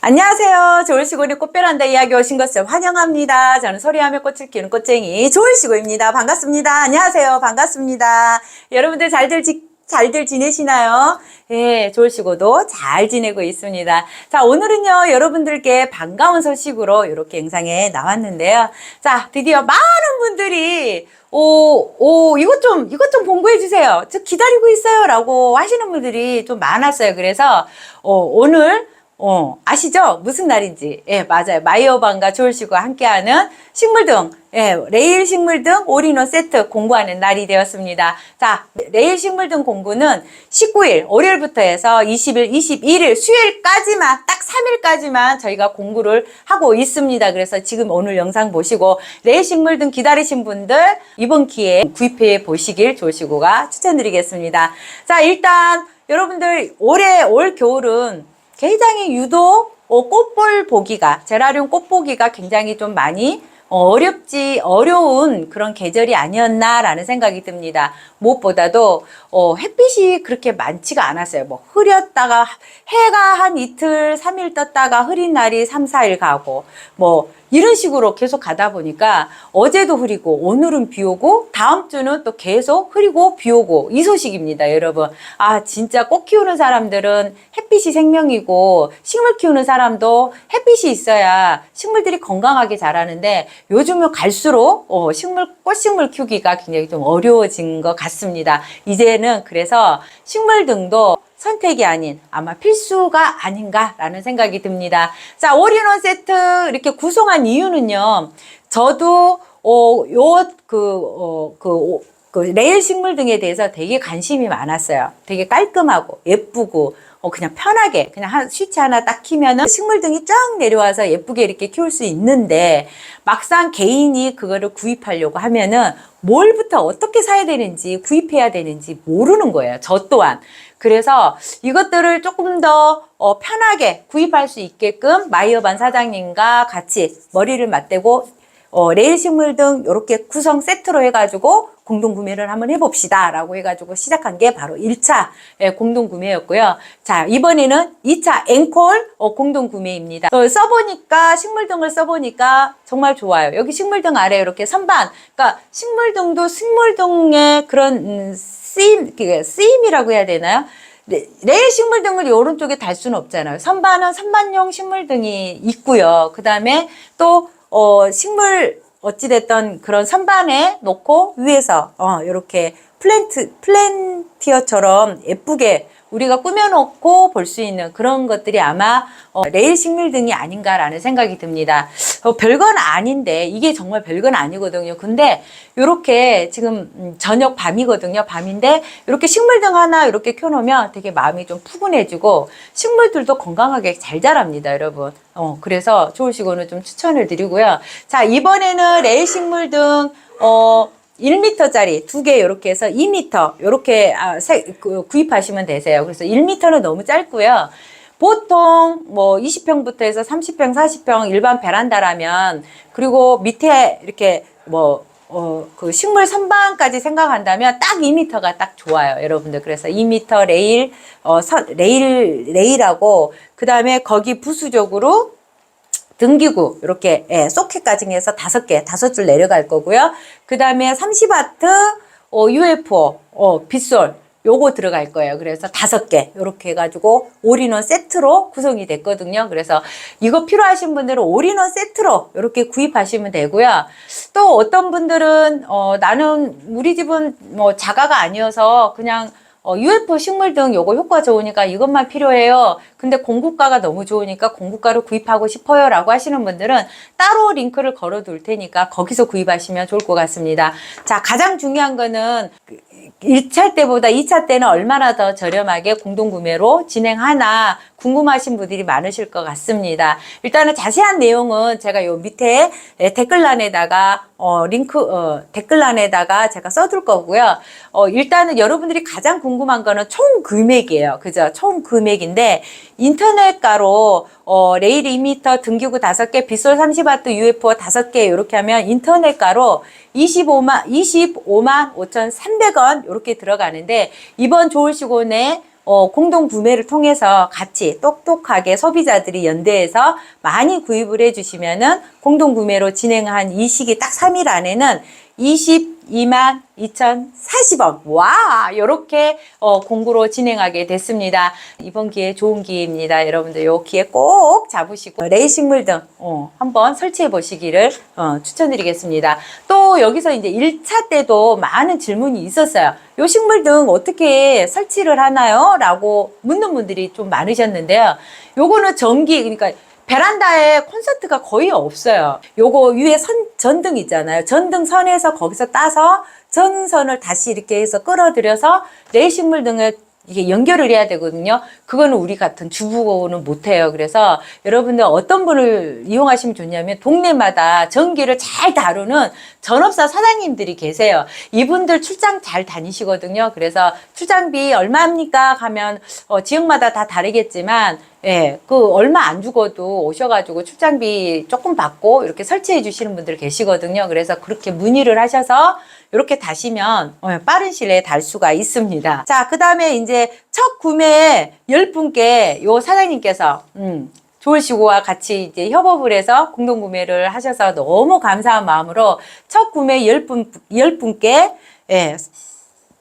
안녕하세요. 좋을시고의 꽃베란다 이야기 오신 것을 환영합니다. 저는 소리하며 꽃을 키우는 꽃쟁이 좋을시고입니다. 반갑습니다. 안녕하세요. 반갑습니다. 여러분들 잘들 지, 잘들 지내시나요? 예, 좋을 시고도 잘 지내고 있습니다. 자, 오늘은요, 여러분들께 반가운 소식으로 이렇게 영상에 나왔는데요. 자, 드디어 많은 분들이 오, 오, 이것 좀, 이것 좀 공부해 주세요. 저 기다리고 있어요. 라고 하시는 분들이 좀 많았어요. 그래서, 어, 오늘 어, 아시죠? 무슨 날인지. 예, 맞아요. 마이어반과 조울씨과 함께하는 식물 등, 예, 레일 식물 등 올인원 세트 공부하는 날이 되었습니다. 자, 레일 식물 등 공부는 19일, 월요일부터 해서 20일, 21일, 수요일까지만, 딱 3일까지만 저희가 공부를 하고 있습니다. 그래서 지금 오늘 영상 보시고 레일 식물 등 기다리신 분들 이번 기회에 구입해 보시길 조울씨고가 추천드리겠습니다. 자, 일단 여러분들 올해, 올 겨울은 굉장히 유독 어, 꽃볼 보기가 제라늄 꽃 보기가 굉장히 좀 많이 어, 어렵지 어려운 그런 계절이 아니었나라는 생각이 듭니다. 무엇보다도 어, 햇빛이 그렇게 많지가 않았어요. 뭐 흐렸다가 해가 한 이틀, 삼일 떴다가 흐린 날이 삼, 사일 가고 뭐 이런 식으로 계속 가다 보니까 어제도 흐리고 오늘은 비 오고 다음 주는 또 계속 흐리고 비 오고 이 소식입니다, 여러분. 아, 진짜 꽃 키우는 사람들은 햇빛이 생명이고 식물 키우는 사람도 햇빛이 있어야 식물들이 건강하게 자라는데 요즘은 갈수록 어, 식물 꽃식물 키우기가 굉장히 좀 어려워진 것 같습니다. 이제는 그래서 식물 등도 선택이 아닌 아마 필수가 아닌가라는 생각이 듭니다. 자, 올인원 세트 이렇게 구성한 이유는요. 저도 어, 요, 그, 어, 그, 오- 그 레일 식물 등에 대해서 되게 관심이 많았어요. 되게 깔끔하고 예쁘고 어, 그냥 편하게 그냥 한 스위치 하나 딱 키면은 식물 등이 쫙 내려와서 예쁘게 이렇게 키울 수 있는데 막상 개인이 그거를 구입하려고 하면은 뭘부터 어떻게 사야 되는지 구입해야 되는지 모르는 거예요. 저 또한. 그래서 이것들을 조금 더 어, 편하게 구입할 수 있게끔 마이어반 사장님과 같이 머리를 맞대고 어, 레일 식물 등 이렇게 구성 세트로 해가지고 공동 구매를 한번 해봅시다 라고 해가지고 시작한 게 바로 1차 공동 구매였고요. 자, 이번에는 2차 앵콜 어, 공동 구매입니다. 또 써보니까 식물 등을 써보니까 정말 좋아요. 여기 식물 등 아래 이렇게 선반, 그러니까 식물 등도 식물 등의 그런 음, 쓰임, 그 쓰임이라고 해야 되나요? 레- 레일 식물 등을 이 오른쪽에 달 수는 없잖아요. 선반은 선반용 식물 등이 있고요. 그 다음에 또, 어, 식물, 어찌됐던 그런 선반에 놓고 위에서, 어, 이렇게 플랜트, 플랜티어처럼 예쁘게 우리가 꾸며놓고 볼 수 있는 그런 것들이 아마 어, 레일 식물 등이 아닌가라는 생각이 듭니다. 어, 별건 아닌데 이게 정말 별건 아니거든요. 근데 이렇게 지금 음, 저녁 밤이거든요. 밤인데 이렇게 식물 등 하나 이렇게 켜놓으면 되게 마음이 좀 푸근해지고 식물들도 건강하게 잘 자랍니다, 여러분. 어, 그래서 좋으시고는 좀 추천을 드리고요. 자 이번에는 레일 식물 등 어. 1m짜리 두 개 이렇게 해서 2m 이렇게 아, 세- 그, 구입하시면 되세요. 그래서 1m는 너무 짧고요. 보통 뭐 20평부터 해서 30평, 40평 일반 베란다라면 그리고 밑에 이렇게 뭐 어, 그 식물 선반까지 생각한다면 딱 2m가 딱 좋아요, 여러분들. 그래서 2m 레일, 어, 선, 레일, 레일하고, 그 다음에 거기 부수적으로 등기구 이렇게 예, 소켓까지 해서 다섯 개, 다섯 줄 내려갈 거고요. 그 다음에 30와트 어, UFO 어, 빗솔 요거 들어갈 거예요. 그래서 다섯 개 이렇게 해가지고 올인원 세트로 구성이 됐거든요. 그래서 이거 필요하신 분들은 올인원 세트로 이렇게 구입하시면 되고요. 또 어떤 분들은 어, 나는 우리 집은 뭐 자가가 아니어서 그냥 어, UFO 식물 등 요거 효과 좋으니까 이것만 필요해요. 근데 공구가가 너무 좋으니까 공구가를 구입하고 싶어요. 라고 하시는 분들은 따로 링크를 걸어 둘 테니까 거기서 구입하시면 좋을 것 같습니다. 자, 가장 중요한 거는 그 1차 때보다 2차 때는 얼마나 더 저렴하게 공동구매로 진행하나 궁금하신 분들이 많으실 것 같습니다. 일단은 자세한 내용은 제가 요 밑에 예, 댓글란에다가 어, 링크 어, 댓글란에다가 제가 써둘 거고요. 어, 일단은 여러분들이 가장 궁금한 거는 총 금액이에요. 그죠? 총 금액인데 인터넷가로 어, 레일 2m 등기구 5개, 빗솔 30와트 UFO 5개 이렇게 하면 인터넷가로 25만 25만 5,300원 이렇게 들어가는데 이번 좋을 시곤에 어, 공동 구매를 통해서 같이 똑똑하게 소비자들이 연대해서 많이 구입을 해주시면은 공동 구매로 진행한 이 시기 딱 3일 안에는 20 22,040원. 와, 요렇게 어, 공구로 진행하게 됐습니다. 이번 기회 좋은 기회입니다. 여러분들 요 기회 꼭 잡으시고 레이싱물 등 어, 한번 설치해 보시기를 어, 추천드리겠습니다. 또 여기서 이제 1차 때도 많은 질문이 있었어요. 요 식물 등 어떻게 설치를 하나요? 라고 묻는 분들이 좀 많으셨는데요. 요거는 전기 그러니까 베란다에 콘센트가 거의 없어요. 요거 위에 선, 전등 있잖아요. 전등 선에서 거기서 따서 전선을 다시 이렇게 해서 끌어들여서 레이싱물 등을 이게 연결을 해야 되거든요. 그거는 우리 같은 주부는 못해요. 그래서 여러분들 어떤 분을 이용하시면 좋냐면 동네마다 전기를 잘 다루는 전업사 사장님들이 계세요. 이분들 출장 잘 다니시거든요. 그래서 출장비 얼마입니까? 하면 어, 지역마다 다 다르겠지만 예, 그 얼마 안 주고도 오셔가지고 출장비 조금 받고 이렇게 설치해 주시는 분들 계시거든요. 그래서 그렇게 문의를 하셔서 이렇게 다시면 어, 빠른 시일에 달 수가 있습니다. 자, 그 다음에 이제 첫 구매 열 분께 요 사장님께서 음, 좋으시고와 같이 이제 협업을 해서 공동 구매를 하셔서 너무 감사한 마음으로 첫 구매 열 분, 열 분께 예,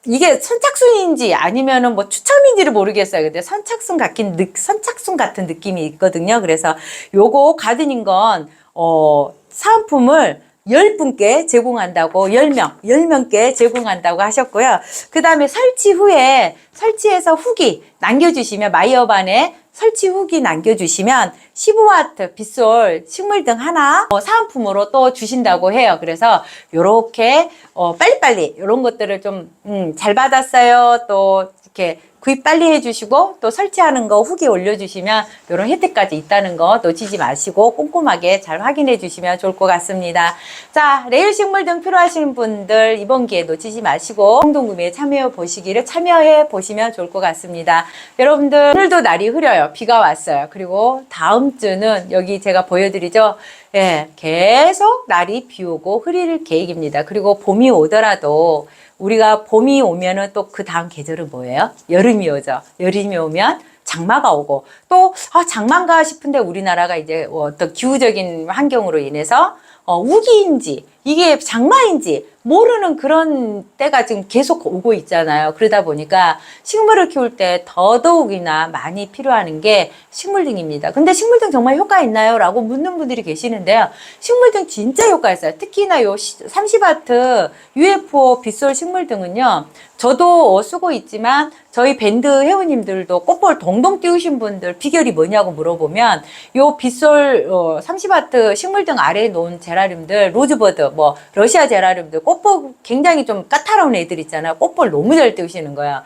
이게 선착순인지 아니면은 뭐 추첨인지를 모르겠어요. 근데 선착순 같긴 느, 선착순 같은 느낌이 있거든요. 그래서 요거 가드닝 건 어, 사은품을 10분께 제공한다고 10명, 10명께 제공한다고 하셨고요. 그 다음에 설치 후에 설치해서 후기 남겨 주시면 마이어반에 설치 후기 남겨주시면 15와트 빗솔 식물 등 하나 어, 사은품으로 또 주신다고 해요. 그래서 요렇게 어, 빨리빨리 이런 것들을 좀 음, 잘 받았어요. 또 이렇게 구입 빨리 해주시고 또 설치하는 거 후기 올려주시면 이런 혜택까지 있다는 거 놓치지 마시고 꼼꼼하게 잘 확인해 주시면 좋을 것 같습니다. 자 레일 식물 등 필요하신 분들 이번 기회 놓치지 마시고 공동구매에 참여해 보시기를 참여해 보시면 좋을 것 같습니다. 여러분들 오늘도 날이 흐려요. 비가 왔어요. 그리고 다음 주는 여기 제가 보여드리죠. 예, 계속 날이 비 오고 흐릴 계획입니다. 그리고 봄이 오더라도 우리가 봄이 오면은 또 그 다음 계절은 뭐예요? 여름이 오죠. 여름이 오면 장마가 오고 또 아, 장마인가 싶은데 우리나라가 이제 어떤 기후적인 환경으로 인해서 어, 우기인지 이게 장마인지 모르는 그런 때가 지금 계속 오고 있잖아요. 그러다 보니까 식물을 키울 때 더더욱이나 많이 필요한 게 식물등입니다. 근데 식물등 정말 효과 있나요? 라고 묻는 분들이 계시는데요. 식물등 진짜 효과 있어요. 특히나 요 30와트 UFO 빗솔 식물등은요. 저도 어, 쓰고 있지만 저희 밴드 회원님들도 꽃볼 동동 띄우신 분들 비결이 뭐냐고 물어보면 요 빗솔 어, 30와트 식물등 아래에 놓은 제라늄들 로즈버드 뭐 러시아 제라늄들 꽃볼 굉장히 좀 까다로운 애들 있잖아요. 꽃볼 너무 잘 띄우시는 거야.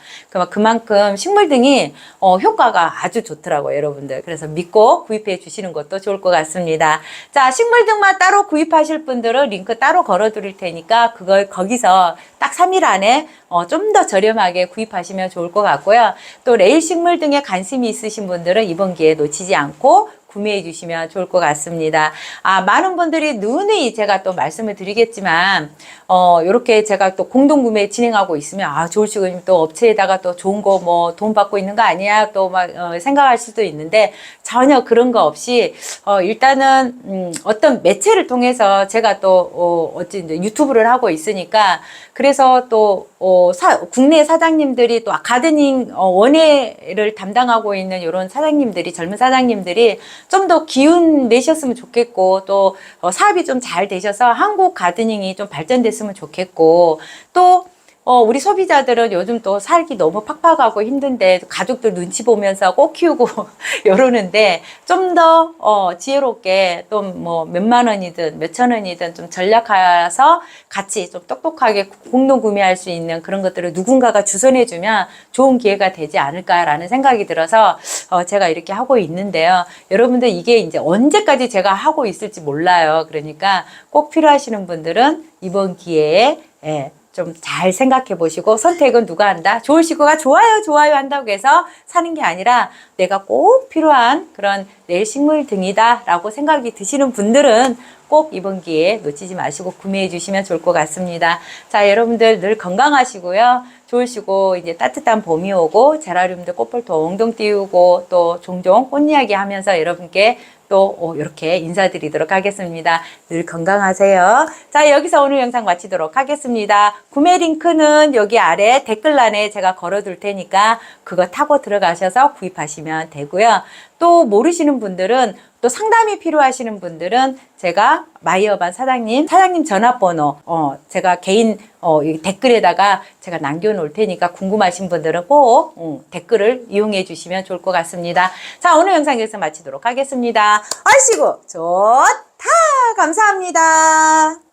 그만큼 식물 등이 어, 효과가 아주 좋더라고요, 여러분들. 그래서 믿고 구입해 주시는 것도 좋을 것 같습니다. 자, 식물 등만 따로 구입하실 분들은 링크 따로 걸어 드릴 테니까 그걸 거기서 딱 3일 안에 어, 좀 더 저렴하게 구입하시면 좋을 것 같고요. 또 레일 식물 등에 관심이 있으신 분들은 이번 기회에 놓치지 않고 구매해 주시면 좋을 것 같습니다. 아, 많은 분들이 누누이 제가 또 말씀을 드리겠지만, 어, 요렇게 제가 또 공동 구매 진행하고 있으면, 아, 좋으시고, 또 업체에다가 또 좋은 거 뭐 돈 받고 있는 거 아니야? 또 막, 어, 생각할 수도 있는데, 전혀 그런 거 없이, 어, 일단은, 음, 어떤 매체를 통해서 제가 또, 어, 어찌 이제 유튜브를 하고 있으니까, 그래서 또, 어, 사, 국내 사장님들이 또 가드닝 어, 원예를 담당하고 있는 이런 사장님들이, 젊은 사장님들이 좀 더 기운 내셨으면 좋겠고 또 어, 사업이 좀 잘 되셔서 한국 가드닝이 좀 발전됐으면 좋겠고 또 어, 우리 소비자들은 요즘 또 살기 너무 팍팍하고 힘든데 가족들 눈치 보면서 꼭 키우고 이러는데 좀 더 어, 지혜롭게 또 뭐 몇만 원이든 몇천 원이든 좀 전략해서 같이 좀 똑똑하게 공동 구매할 수 있는 그런 것들을 누군가가 주선해주면 좋은 기회가 되지 않을까라는 생각이 들어서 어, 제가 이렇게 하고 있는데요. 여러분들 이게 이제 언제까지 제가 하고 있을지 몰라요. 그러니까 꼭 필요하시는 분들은 이번 기회에 예, 좀 잘 생각해 보시고 선택은 누가 한다? 좋으시고가 좋아요, 좋아요 한다고 해서 사는 게 아니라 내가 꼭 필요한 그런 내일 식물 등이다 라고 생각이 드시는 분들은 꼭 이번 기회에 놓치지 마시고 구매해 주시면 좋을 것 같습니다. 자, 여러분들 늘 건강하시고요. 좋으시고 이제 따뜻한 봄이 오고 제라늄도 꽃볼 동동 띄우고 또 종종 꽃 이야기 하면서 여러분께 또 어, 이렇게 인사드리도록 하겠습니다. 늘 건강하세요. 자, 여기서 오늘 영상 마치도록 하겠습니다. 구매 링크는 여기 아래 댓글란에 제가 걸어둘 테니까 그거 타고 들어가셔서 구입하시면 되고요. 또 모르시는 분들은 또 상담이 필요하시는 분들은 제가 마이어반 사장님, 사장님 전화번호, 어, 제가 개인, 어, 이 댓글에다가 제가 남겨놓을 테니까 궁금하신 분들은 꼭, 음, 댓글을 이용해 주시면 좋을 것 같습니다. 자, 오늘 영상 여기서 마치도록 하겠습니다. 아이시고, 좋다! 감사합니다.